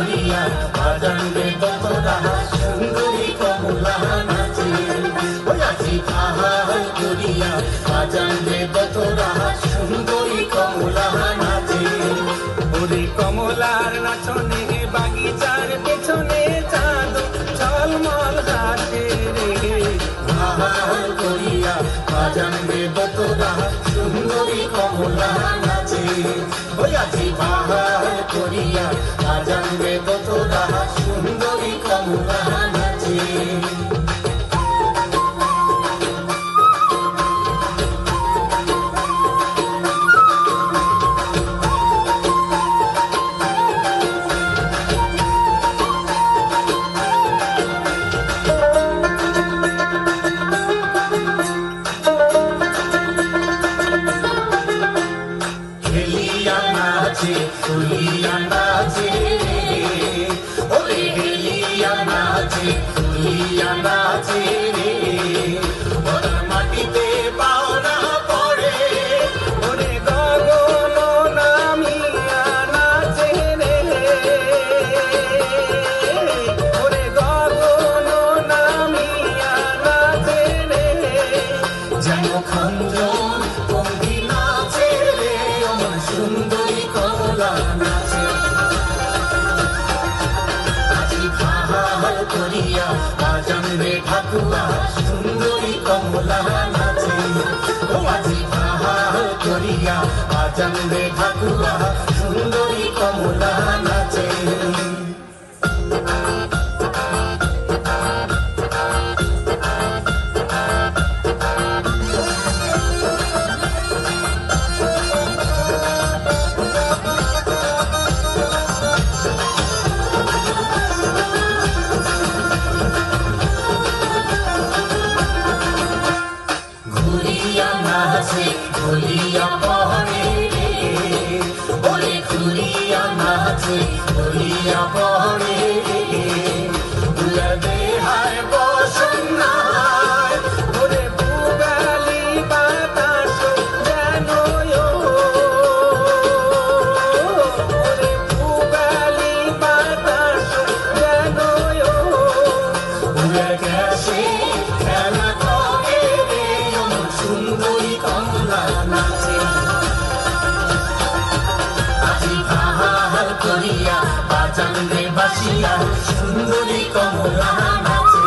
বাজান রে তোরা সুন্দরী কমলা নাচে ওই আজি করিয়া বাজান রে তোরা সুন্দরী কমলা নাচে ওরে কমলার নাচনে বাগিচার পেছনে চাঁদ ঝলমল হাসে রে। আহার করিয়া বাজান রে তোরা সুন্দরী কমলা নাচে। ওই আজি বাহার করিয়া রে তোরা সুন্দরী কমলা। যেন খঞ্জন কঙ্গি নাচে রে আমার সুন্দরী কমলা নাচে আজি খাহার করিয়া বাজান রে নাচে ঘুরিয়া পহরে বাসিয়া সুন্দরী কমলা নাচে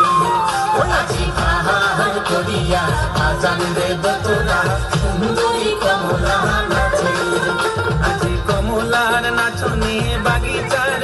ও আজি আহার করিয়া বাজান রে তোরা সুন্দরী কমলা নাচে আজি কমলার নাচনে বাগিচার